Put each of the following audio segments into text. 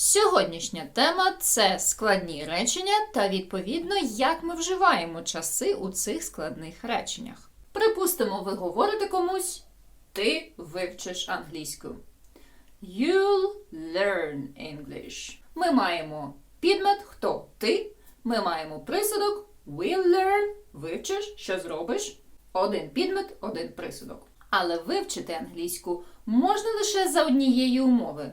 Сьогоднішня тема це складні речення та відповідно, як ми вживаємо часи у цих складних реченнях. Припустимо, ви говорите комусь, ти вивчиш англійську. You'll learn English. Ми маємо підмет хто ти. Ми маємо присудок will learn, вивчиш, що зробиш. Один підмет, один присудок. Але вивчити англійську можна лише за однієї умови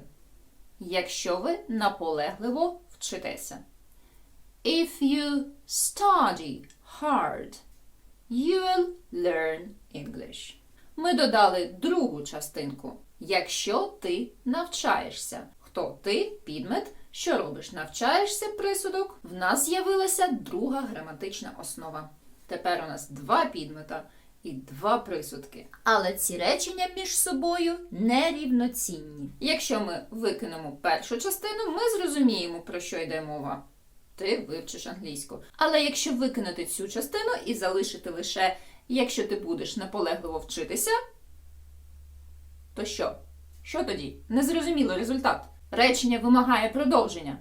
якщо ви наполегливо вчитеся. If you study hard, you will learn English. Ми додали другу частинку. Якщо ти навчаєшся. Хто ти? Підмет. Що робиш? Навчаєшся присудок. В нас з'явилася друга граматична основа. Тепер у нас два підмета і два присудки. Але ці речення між собою нерівноцінні. Якщо ми викинемо першу частину, ми зрозуміємо, про що йде мова. Ти вивчиш англійську. Але якщо викинути цю частину і залишити лише якщо ти будеш наполегливо вчитися, то що? Що тоді? Незрозумілий результат. Речення вимагає продовження.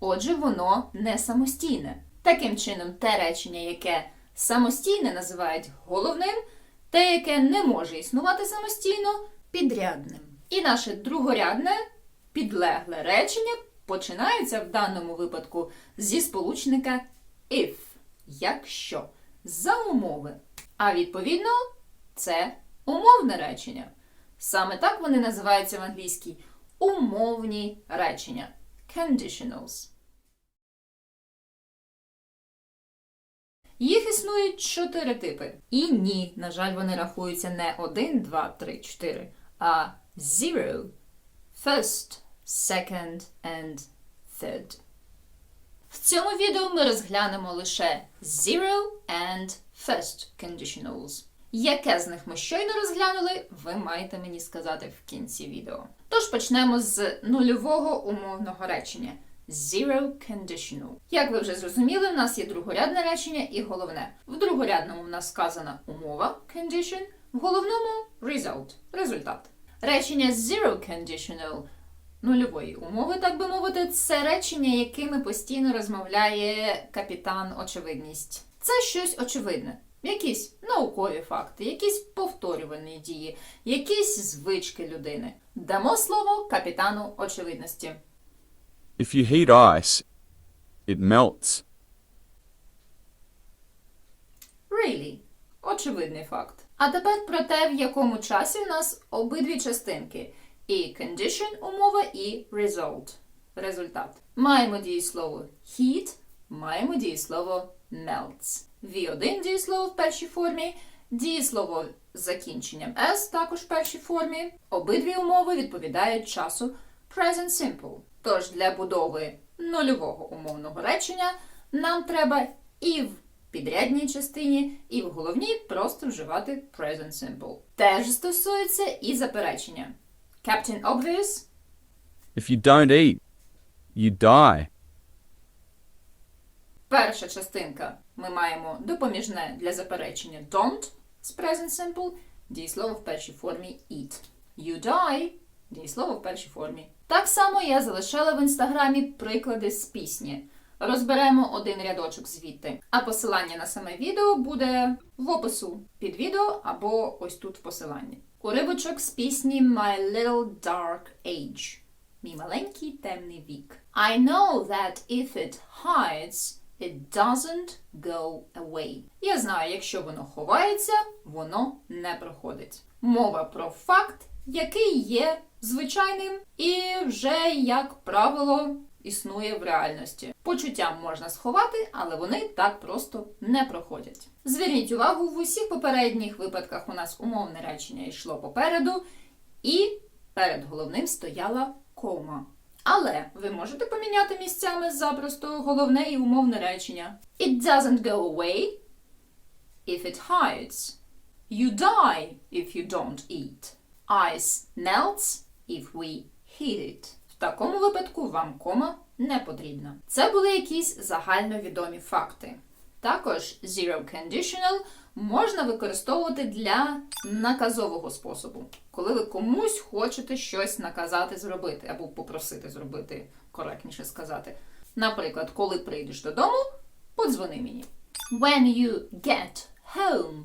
Отже, воно не самостійне. Таким чином, те речення, яке самостійне називають головним, те, яке не може існувати самостійно, підрядним. І наше другорядне підлегле речення починається в даному випадку зі сполучника if, якщо, за умови. А відповідно, це умовне речення. Саме так вони називаються в англійській умовні речення conditionals. Їх існують чотири типи. І ні, на жаль, вони рахуються не 1, 2, 3, 4, а zero, first, second and third. В цьому відео ми розглянемо лише zero and first conditionals. Яке з них ми щойно розглянули, ви маєте мені сказати в кінці відео. Тож почнемо з нульового умовного речення. Zero conditional. Як ви вже зрозуміли, в нас є другорядне речення і головне. В другорядному в нас сказана умова condition, в головному result результат. Речення zero conditional нульової умови, так би мовити, це речення, якими постійно розмовляє капітан очевидність. Це щось очевидне. Якісь наукові факти, якісь повторювальні дії, якісь звички людини. Дамо слово капітану очевидності. If you heat ice, it melts. Really. Очевидний факт. А тепер про те, в якому часі у нас обидві частинки. І condition умова, і result результат. Маємо дієслово heat, маємо дієслово melts. V1 дієслово в першій формі, дієслово з закінченням S також в першій формі. Обидві умови відповідають часу present simple. Тож для будови нульового умовного речення нам треба і в підрядній частині, і в головній просто вживати present simple. Теж стосується і заперечення. Captain Obvious If you don't eat, you die. Перша частинка ми маємо допоміжне для заперечення don't з present simple, дієслово в першій формі eat. You die дієслово в першій формі. Так само я залишала в інстаграмі приклади з пісні. Розберемо один рядочок звідти. А посилання на саме відео буде в опису під відео або ось тут в посиланні. Уривочок з пісні My Little Dark Age. Мій маленький темний вік. I know that if it hides, it doesn't go away. Я знаю, якщо воно ховається, воно не проходить. Мова про факт, який є звичайним і вже, як правило, існує в реальності. Почуття можна сховати, але вони так просто не проходять. Зверніть увагу, в усіх попередніх випадках у нас умовне речення йшло попереду, і перед головним стояла кома. Але ви можете поміняти місцями запросто головне і умовне речення. It doesn't go away if it hides. You die if you don't eat. Ice melts if we heat it. В такому випадку вам кома не потрібна. Це були якісь загальновідомі факти. Також zero conditional можна використовувати для наказового способу, коли ви комусь хочете щось наказати зробити або попросити зробити, коректніше сказати. Наприклад, коли прийдеш додому, подзвони мені. When you get home,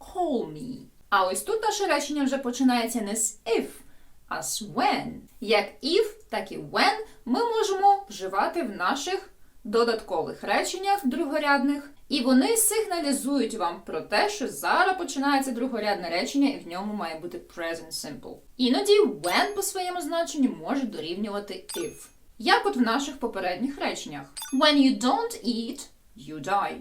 call me. А ось тут наше речення вже починається не з if, з when. Як if, так і when ми можемо вживати в наших додаткових реченнях другорядних, і вони сигналізують вам про те, що зараз починається другорядне речення, і в ньому має бути present simple. Іноді when по своєму значенню може дорівнювати if. Як от в наших попередніх реченнях. When you don't eat, you die.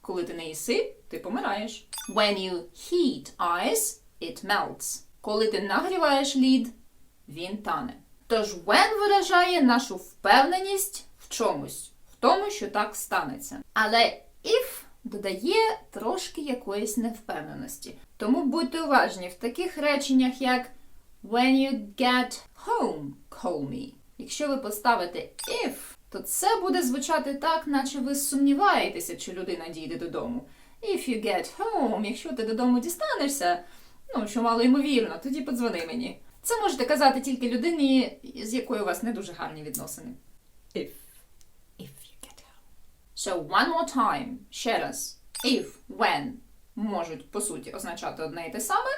Коли ти не їси, ти помираєш. When you heat ice, it melts. Коли ти нагріваєш лід, він тане. Тож when виражає нашу впевненість в чомусь, в тому, що так станеться. Але if додає трошки якоїсь невпевненості. Тому будьте уважні в таких реченнях, як When you get home, call me. Якщо ви поставите if, то це буде звучати так, наче ви сумніваєтеся, чи людина дійде додому. If you get home, якщо ти додому дістанешся, ну, що мало ймовірно, тоді подзвони мені. Це можете казати тільки людині, з якою у вас не дуже гарні відносини. If. If you get home. So one more time. Ще раз. If, when можуть, по суті, означати одне і те саме,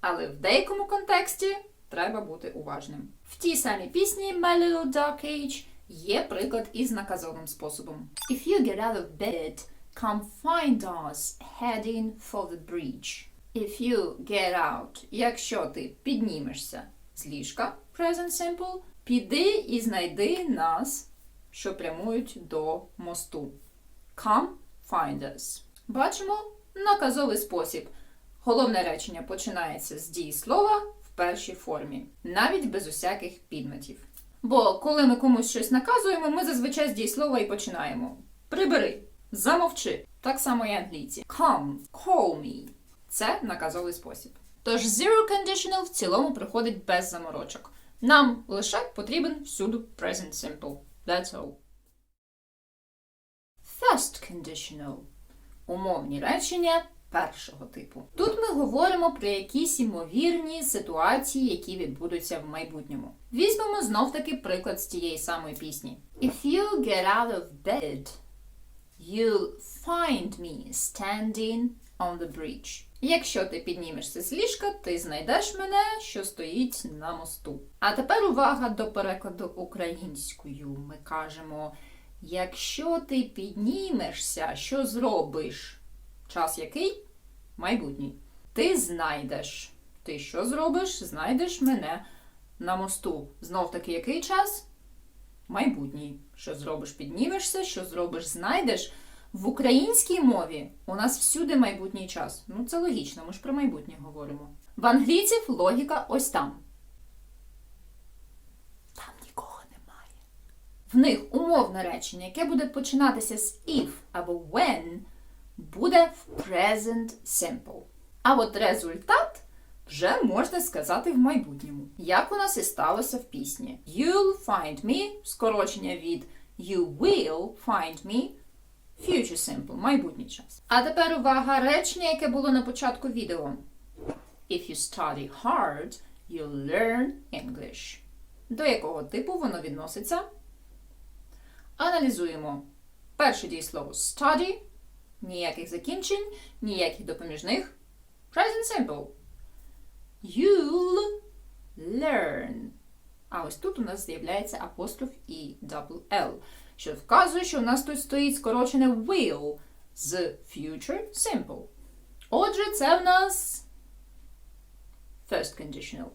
але в деякому контексті треба бути уважним. В тій самій пісні My Little Dark Age є приклад із наказовим способом. If you get out of bed, come find us heading for the bridge. If you get out, якщо ти піднімешся з ліжка, present simple, піди і знайди нас, що прямують до мосту. Come find us. Бачимо наказовий спосіб. Головне речення починається з дієслова в першій формі, навіть без усяких підметів. Бо коли ми комусь щось наказуємо, ми зазвичай з дієслова і починаємо. Прибери, замовчи. Так само і англійці. Come, call me. Це наказовий спосіб. Тож zero conditional в цілому приходить без заморочок. Нам лише потрібен всюди present simple. That's all. First conditional умовні речення першого типу. Тут ми говоримо про якісь імовірні ситуації, які відбудуться в майбутньому. Візьмемо знов таки приклад з тієї самої пісні. If you get out of bed, you'll find me standing on the bridge. Якщо ти піднімешся з ліжка, ти знайдеш мене, що стоїть на мосту. А тепер увага до перекладу українською. Ми кажемо: якщо ти піднімешся, що зробиш? Час який? Майбутній. Ти знайдеш. Ти що зробиш? Знайдеш мене на мосту. Знов таки який час? Майбутній. Що зробиш? Піднімешся, що зробиш, знайдеш. В українській мові у нас всюди майбутній час. Ну, це логічно, ми ж про майбутнє говоримо. В англійців логіка ось там. Там нікого немає. В них умовне речення, яке буде починатися з if або when, буде в present simple. А от результат вже можна сказати в майбутньому. Як у нас і сталося в пісні. You'll find me, скорочення від you will find me, future simple, майбутній час. А тепер увага речення, яке було на початку відео. If you study hard, you'll learn English. До якого типу воно відноситься? Аналізуємо. Перше дієслово study, ніяких закінчень, ніяких допоміжних. Present simple. You'll learn. А ось тут у нас з'являється апостроф і double L, що вказує, що у нас тут стоїть скорочене will з future simple. Отже, це в нас first conditional.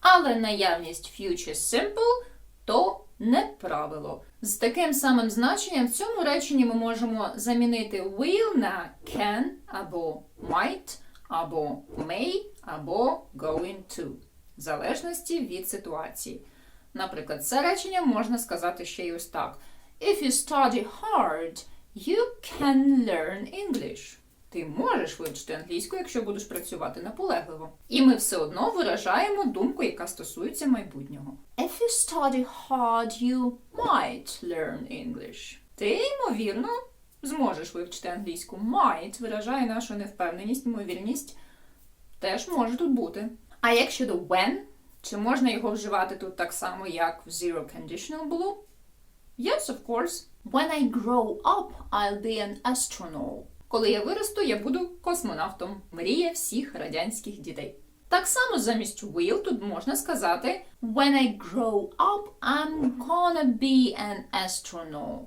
Але наявність future simple то не правило. З таким самим значенням в цьому реченні ми можемо замінити will на can або might, або may, або going to, в залежності від ситуації. Наприклад, це речення можна сказати ще й ось так. If you study hard, you can learn English. Ти можеш вивчити англійську, якщо будеш працювати наполегливо. І ми все одно виражаємо думку, яка стосується майбутнього. If you study hard, you might learn English. Ти, ймовірно, зможеш вивчити англійську. Might виражає нашу невпевненість, ймовірність. Теж може тут бути. А як щодо when, чи можна його вживати тут так само, як в zero conditional було? Yes, of course. When I grow up, I'll be an astronaut. Коли я виросту, я буду космонавтом. Мрія всіх радянських дітей. Так само замість will тут можна сказати When I grow up, I'm gonna be an astronaut.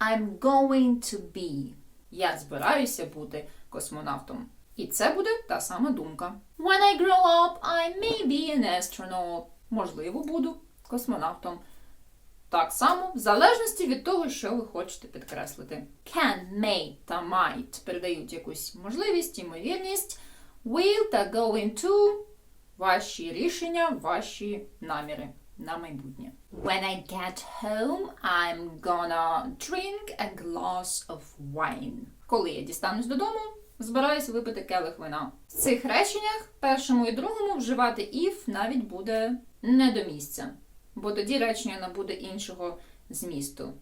I'm going to be. Я збираюся бути космонавтом. І це буде та сама думка. When I grow up, I may be an astronaut. Можливо, буду космонавтом. Так само, в залежності від того, що ви хочете підкреслити. Can, may та might передають якусь можливість, ймовірність. Will та going to ваші рішення, ваші наміри на майбутнє. When I get home, I'm gonna drink a glass of wine. Коли я дістанусь додому, збираюсь випити келих вина. В цих реченнях, першому і другому, вживати if навіть буде не до місця, бо тоді речення набуде іншого змісту.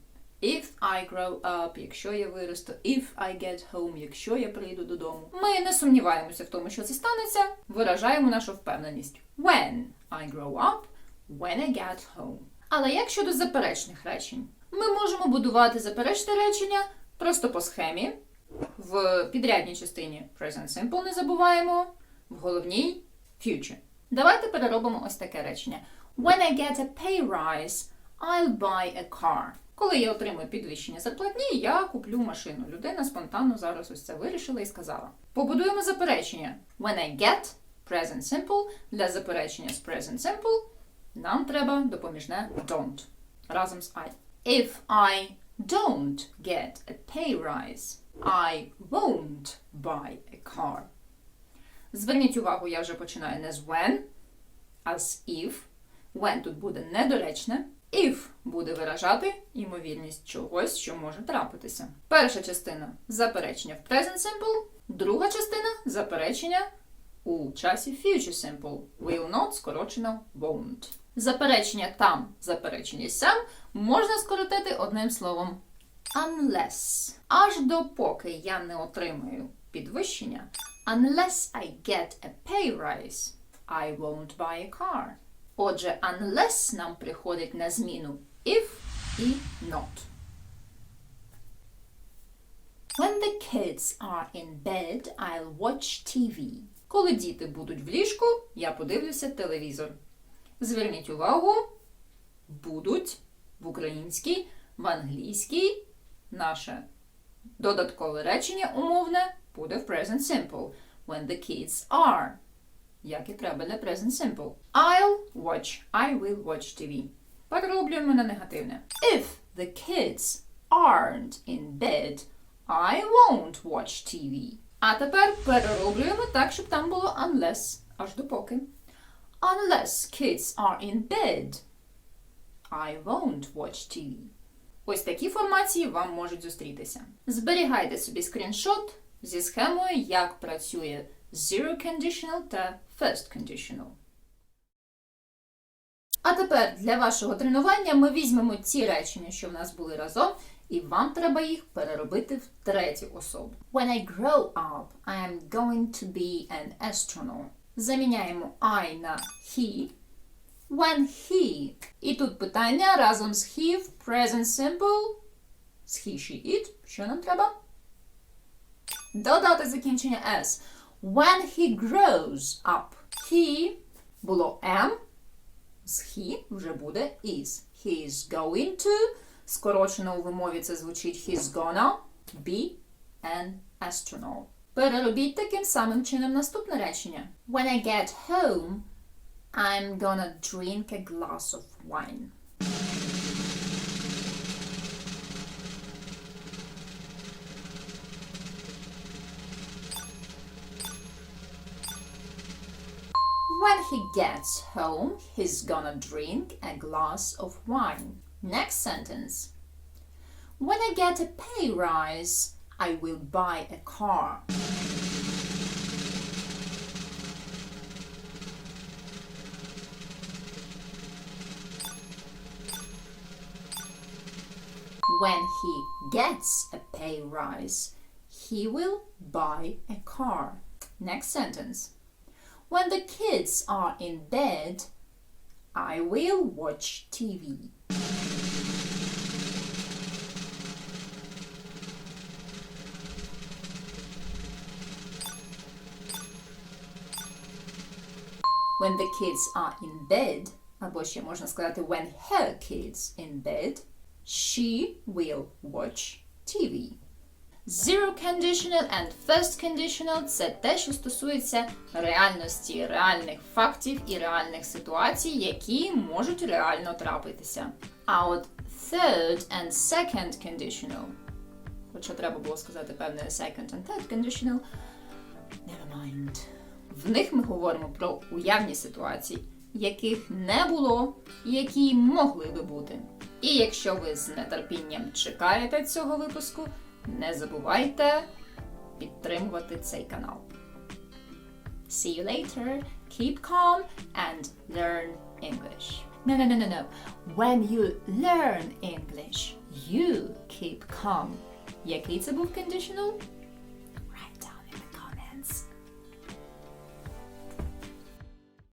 If I grow up, якщо я виросту, if I get home, якщо я прийду додому. Ми не сумніваємося в тому, що це станеться, виражаємо нашу впевненість. When I grow up, when I get home. Але як щодо заперечних речень? Ми можемо будувати заперечне речення просто по схемі. В підрядній частині present simple не забуваємо, в головній future. Давайте переробимо ось таке речення. When I get a pay rise, I'll buy a car. Коли я отримую підвищення зарплатні, я куплю машину. Людина спонтанно зараз ось це вирішила і сказала. Побудуємо заперечення. When I get present simple для заперечення з present simple нам треба допоміжне don't разом з I. If I don't get a pay rise, I won't buy a car. Зверніть увагу, я вже починаю не з when, а з if. When тут буде недоречне. If буде виражати ймовірність чогось, що може трапитися. Перша частина заперечення в present simple, друга частина заперечення у часі future simple. Will not скорочено won't. Заперечення там, заперечення сям можна скоротити одним словом unless. Аж допоки я не отримаю підвищення. Unless I get a pay rise, I won't buy a car. Отже, unless нам приходить на зміну if і not. When the kids are in bed, I'll watch TV. Коли діти будуть в ліжку, я подивлюся телевізор. Зверніть увагу, будуть в українській, в англійській. Наше додаткове речення умовне буде в present simple. When the kids are. Як і треба для present simple. I'll watch. I will watch TV. Перероблюємо на негативне. If the kids aren't in bed, I won't watch TV. А тепер перероблюємо так, щоб там було unless. Аж допоки. Unless kids are in bed, I won't watch TV. Ось такі формації вам можуть зустрітися. Зберігайте собі скріншот зі схемою, як працює zero conditional та first conditional. А тепер для вашого тренування ми візьмемо ці речення, що в нас були разом, і вам треба їх переробити в третю особу. When I grow up, I am going to be an astronaut. Заміняємо I на he. When he. І тут питання разом з he в present simple. З he, she, it. Що нам треба? Додати закінчення s. When he grows up. He було am. З he вже буде is. He is going to. Скорочено у вимові це звучить he's gonna be an astronaut. Переробіть таким самим чином наступне речення. When I get home, I'm gonna drink a glass of wine. When he gets home, he's gonna drink a glass of wine. Next sentence. When I get a pay rise, I will buy a car. When he gets a pay pay rise. He will buy a car. Next sentence. When the kids are in bed, I will watch TV. When the kids are in bed, або ще можна сказати when her kids in bed, she will watch TV. Zero conditional and first conditional – це те, що стосується реальності, реальних фактів і реальних ситуацій, які можуть реально трапитися. А от third and second conditional, хоча треба було сказати певне second and third conditional, never mind. В них ми говоримо про уявні ситуації, яких не було, які могли би бути. І якщо ви з нетерпінням чекаєте цього випуску, не забувайте підтримувати цей канал. See you later. Keep calm and learn English. No, no, no, no, no. When you learn English, you keep calm. Який це був conditional?